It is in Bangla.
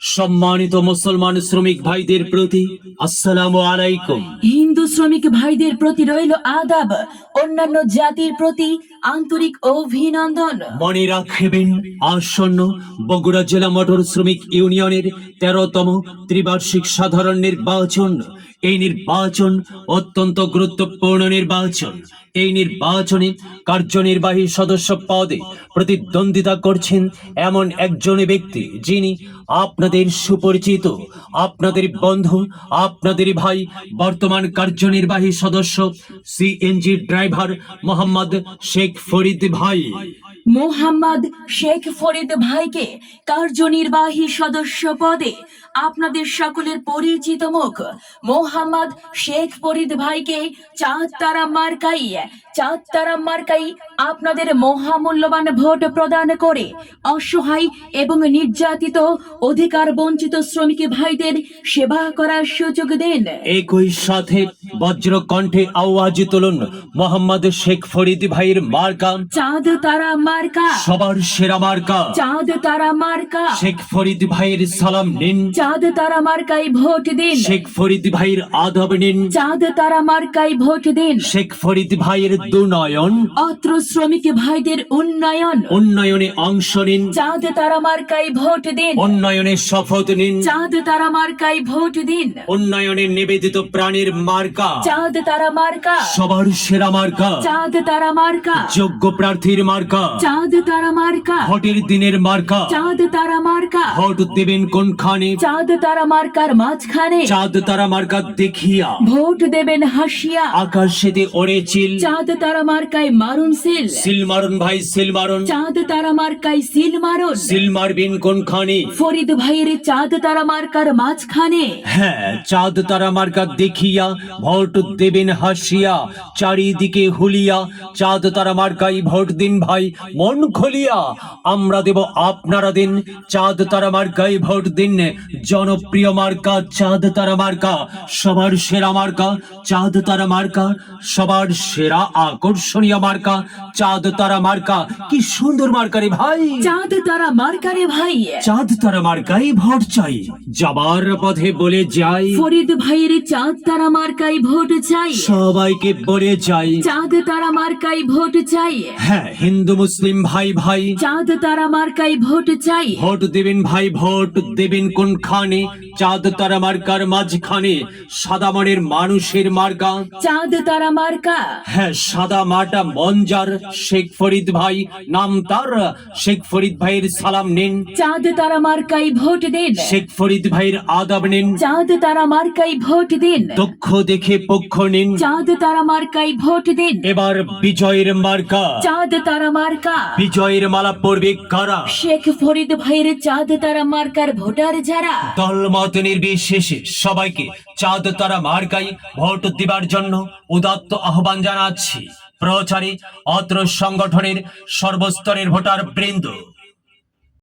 সম্মানিত মুসলমান শ্রমিক ভাইদের প্রতি আসসালামু আলাইকুম। হিন্দু শ্রমিক ভাইদের প্রতি রইল আদাব অন্যান্য জাতির প্রতি আন্তরিক অভিনন্দন। মনে রাখবেন আসন্ন বগুড়া জেলা মোটর শ্রমিক ইউনিয়নের তেরোতম ত্রিবার্ষিক সাধারণ নির্বাচন এই নির্বাচন অত্যন্ত গুরুত্বপূর্ণ নির্বাচন। এই নির্বাচনে কার্যনির্বাহী সদস্য পদে প্রতিদ্বন্দ্বিতা করছেন এমন একজন ব্যক্তি যিনি আপনাদের সুপরিচিত, আপনাদের বন্ধু, আপনাদের ভাই, বর্তমান কার্যনির্বাহী সদস্য, সিএনজি ড্রাইভার মোহাম্মদ শেখ ফরিদ ভাই। মোহাম্মদ শেখ ফরিদ ভাইকে কার্যনির্বাহী সদস্য পদে আপনাদের সকলের পরিচিত মুখ। মোহাম্মদ শেখ ফরিদ ভাইকে চাঁদ তারা মার্কাই চাঁদ তারা মার্কাই আপনাদের মহামূল্যবান ভোট প্রদান করে অসহায় এবং নির্যাতিত অধিকার বঞ্চিত শ্রমিক ভাইদের সেবা করার সুযোগ দেন। একই সাথে বজ্র কণ্ঠে আওয়াজ তুলুন মোহাম্মদ শেখ ফরিদ ভাইয়ের মার্কা। চাঁদ তারা মার্কা। সবার সেরা মার্কা। চাঁদ তারা মার্কা। শেখ ফরিদ ভাইয়ের সালাম নিন। চাঁদ তারা মার্কাই ভোট দিন। শেখ ফরিদ ভাইয়ের আদব নিন। চাঁদ তারা মার্কাই ভোট দিন। শেখ ফরিদ ভাইয়ের দুনয়ন। অত্র শ্রমিক ভাইদের উন্নয়ন। উন্নয়নে অংশ নিন। চাঁদ তারা মার্কাই ভোট দিন। উন্নয়নে শপথ নিন। চাঁদ তারা মার্কাই ভোট দিন। উন্নয়নে নিবেদিত প্রাণীর মার্কা। চাঁদ তারা মার্কা সবার সেরা মার্কা চাঁদ তারা মার্কা যোগ্য প্রার্থীর মার্কা চাঁদ তারা মার্কা ভোটের দিনের মার্কা চাঁদ তারা মার্কা ভোট দেবেন কোনখানে চাঁদ তারা মার্কার মাঝখানে চাঁদ তারা মার্কা দেখিয়া ভোট দেবেন হাসিয়া আকাশেতে ওড়ে চিল চাঁদ তারা মার্কায় মারুন সিল সিল মারুন ভাই সিল মারুন চাঁদ তারা মার্কায় সিল মারুন সিল মারবেন কোনখানে ফরিদ ভাইয়ের চাঁদ তারা মার্কার মাঝখানে হ্যাঁ চাঁদ তারা মার্কা দেখিয়া ভোট দেবেন হাসিয়া চারিদিকে হুলিয়া চাঁদ তারা মার্কাই ভোট দিন ভাই মন খুলিয়া। আমরা দেব আপনারা দিন চাঁদ তারা মার্কাই ভোট দিন। জনপ্রিয় মার্কা চাঁদ তারা মার্কা সবার সেরা মার্কা চাঁদ তারা মার্কা সবার সেরা আকর্ষণীয় মার্কা চাঁদ তারা মার্কা। কি সুন্দর মার্কা রে ভাই। চাঁদ তারা মার্কারে ভাই। চাঁদ তারা মার্কাই ভোট চাই যাবার পথে বলে যাই। ফরিদ ভাইয়ের চাঁদ তারা মার্কায় ভোট চাই। সবাইকে বলে যাই চাঁদ তারা মার্কায় ভোট চাই। হ্যাঁ হিন্দু মুসলিম ভাই ভাই। চাঁদ তারা মার্কায় ভোট চাই। ভোট দেবেন ভাই ভোট দেবেন কোনখানে? চাঁদ তারা মার্কার মাঝখানে। সাদা মনের মানুষের মার্কা। চাঁদ তারা মার্কা। হ্যাঁ সাদা মাটা মঞ্জার শেখ ফরিদ ভাই। নাম তার। শেখ ফরিদ ভাইয়ের সালাম নিন। চাঁদ তারা মার্কাই ভোট দিন। শেখ ফরিদ ভাইয়ের আদাব নিন। চাঁদ তারা মার্কাই ভোট দিন। দক্ষ দেখে পক্ষ নিন। চাঁদ তারা মার্কায় ভোট দিন। এবার বিজয়ের মার্কা। চাঁদ তারা মার্কা। বিজয়ের মালা পড়বে কারা? শেখ ফরিদ ভাইয়ের চাঁদ তারা মার্কার ভোটার যারা? দলমত নির্বিশেষে সবাইকে চাঁদ তারা মার্কাই ভোট দিবার জন্য উদাত্ত আহ্বান জানাচ্ছি। প্রচারে অত্র সংগঠনের সর্বস্তরের ভোটার বৃন্দ।